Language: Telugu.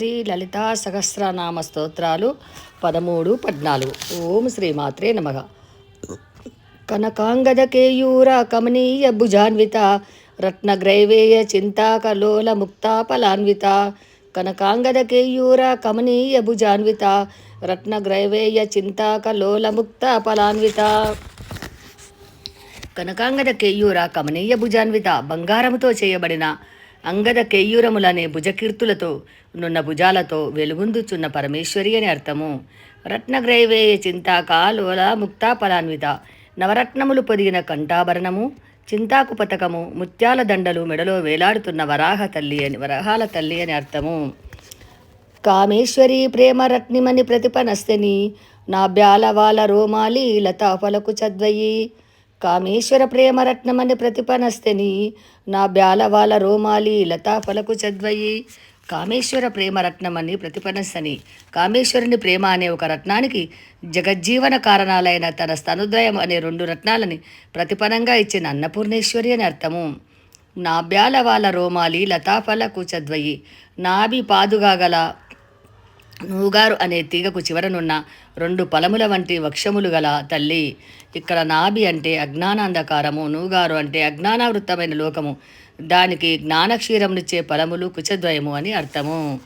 శ్రీ లలితా సహస్రనామ స్తోత్రాలు పదమూడు పద్నాలుగు. ఓం శ్రీ మాత్రే కనకాంగద కేయూర కమనీయ భుజాన్విత రత్నగ్రైవేయ చింతాకలోల ముక్తాపలాన్విత కనకాంగద కేయూర కమనీయ భుజాన్విత రత్నగ్రైవేయ చింతాకలోల ముక్తాపలాన్విత కనకాంగద కేయూర కమనీయ భుజాన్విత బంగారముతో చేయబడిన అంగద కేయూరములనే భుజకీర్తులతో నున్న భుజాలతో వెలుగుందుచున్న పరమేశ్వరి అని అర్థము. రత్నగ్రైవేయ చింతాకాలోల ముక్తాపలాన్విత నవరత్నములు పొదిగిన కంఠాభరణము చింతాకు పతకము ముత్యాల దండలు మెడలో వేలాడుతున్న వరాహ తల్లి అని వరహాల తల్లి అని అర్థము. కామేశ్వరి ప్రేమరత్నిమని ప్రతిపనస్తని నా బ్యాలవాల రోమాలి లతా పలకు చద్వయి కామేశ్వర ప్రేమరత్నమని ప్రతిపనస్తని నా బ్యాలవాల రోమాలి లతాఫలకు చద్వయి. కామేశ్వర ప్రేమరత్నమని ప్రతిపనస్తని కామేశ్వరుని ప్రేమ అనే ఒక రత్నానికి జగజ్జీవన కారణాలైన తన స్తనుద్వయం అనే రెండు రత్నాలని ప్రతిపనంగా ఇచ్చిన అన్నపూర్ణేశ్వరి అని అర్థము. నాభ్యాల వాళ్ళ రోమాలి లతాఫలకు కూచద్వయి నాభి పాదుగా గల నూగారు అనే తీగకు చివరనున్న రెండు పలముల వంటి వక్షములు గల తల్లి. ఇక్కడ నాభి అంటే అజ్ఞానాంధకారము నూగారు అంటే అజ్ఞానావృత్తమైన లోకము. దానికి జ్ఞానక్షీరమునిచ్చే పలములు కుచద్వయము అని అర్థము.